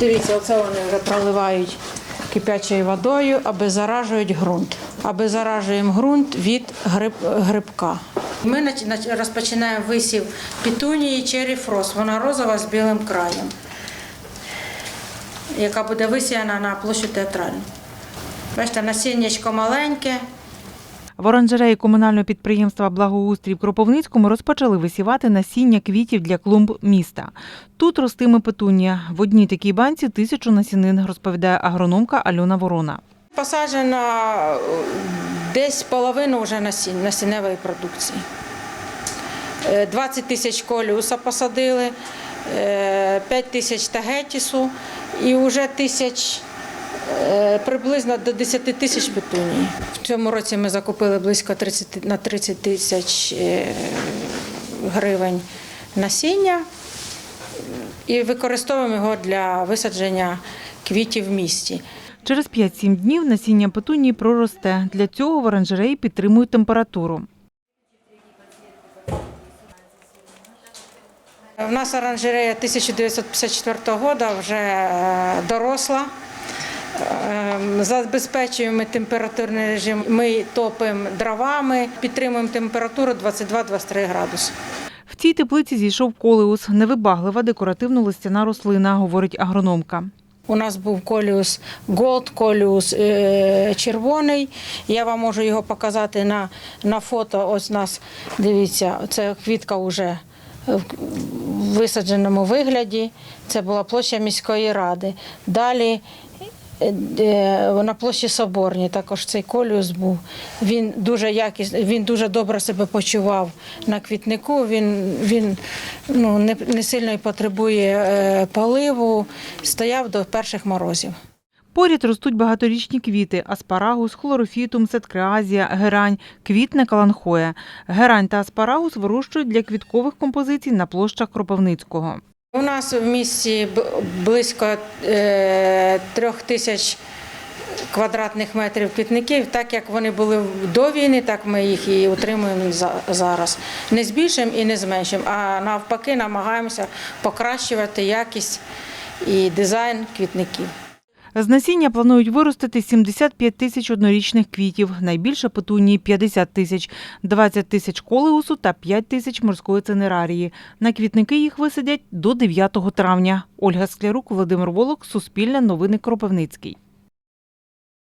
Дивіться, оце вони вже проливають кипячою водою, аби заражують ґрунт. Аби заражуємо ґрунт від гриб, грибка. Ми розпочинаємо висів пітунії Cherry Frost. Вона розова з білим краєм, яка буде висіяна на площу театральну. Бачите, насіннячко маленьке. В оранжереї комунального підприємства Благоустрій в Кропивницькому розпочали висівати насіння квітів для клумб міста. Тут ростиме петунія. В одній такій банці тисячу насінин, розповідає агрономка Альона Ворона. Посаджено е, десь половину вже насінневої продукції. Е, 20 тисяч коліуса посадили, е, 5 тисяч тагетісу і вже тисяч, е, приблизно до 10 тисяч петунії. В цьому році ми закупили близько 30, на 30 тисяч е, гривень насіння і використовуємо його для висадження квітів в місті. Через 5-7 днів насіння петунії проросте. Для цього в оранжереї підтримують температуру. У нас оранжерея 1954 року вже е, доросла. Е, Забезпечуємо температурний режим. Ми топимо дровами, підтримуємо температуру 22-23 градуси. В цій теплиці зійшов колеус, невибаглива декоративно-листяна рослина, говорить агрономка. У нас був коліус голд, коліус е, червоний. Я вам можу його показати на, на фото. Ось у нас, дивіться, це квітка вже в висадженому вигляді. Це була площа міської ради. Далі на площі Соборній також цей коліус був. Він дуже якісно, він дуже добре себе почував на квітнику. Він, він ну, не, не сильно й потребує е, поливу. Стояв до перших морозів. Поряд ростуть багаторічні квіти: аспарагус, хлорофітум, сеткреазія, герань, квітне каланхоя. Герань та аспарагус вирощують для квіткових композицій на площах Кропивницького. У нас в місті близько е, трьох тисяч квадратних метрів квітників. Так як вони були до війни, так ми їх і утримуємо зараз. Не збільшимо і не зменшимо, а навпаки намагаємося покращувати якість і дизайн квітників. З насіння планують виростити 75 тисяч однорічних квітів, найбільше петунії – 50 тисяч, 20 тисяч колеусу та 5 тисяч морської цинерарії. На квітники їх висадять до 9 травня. Ольга Склярук, Володимир Волок, Суспільне новини Кропивницький.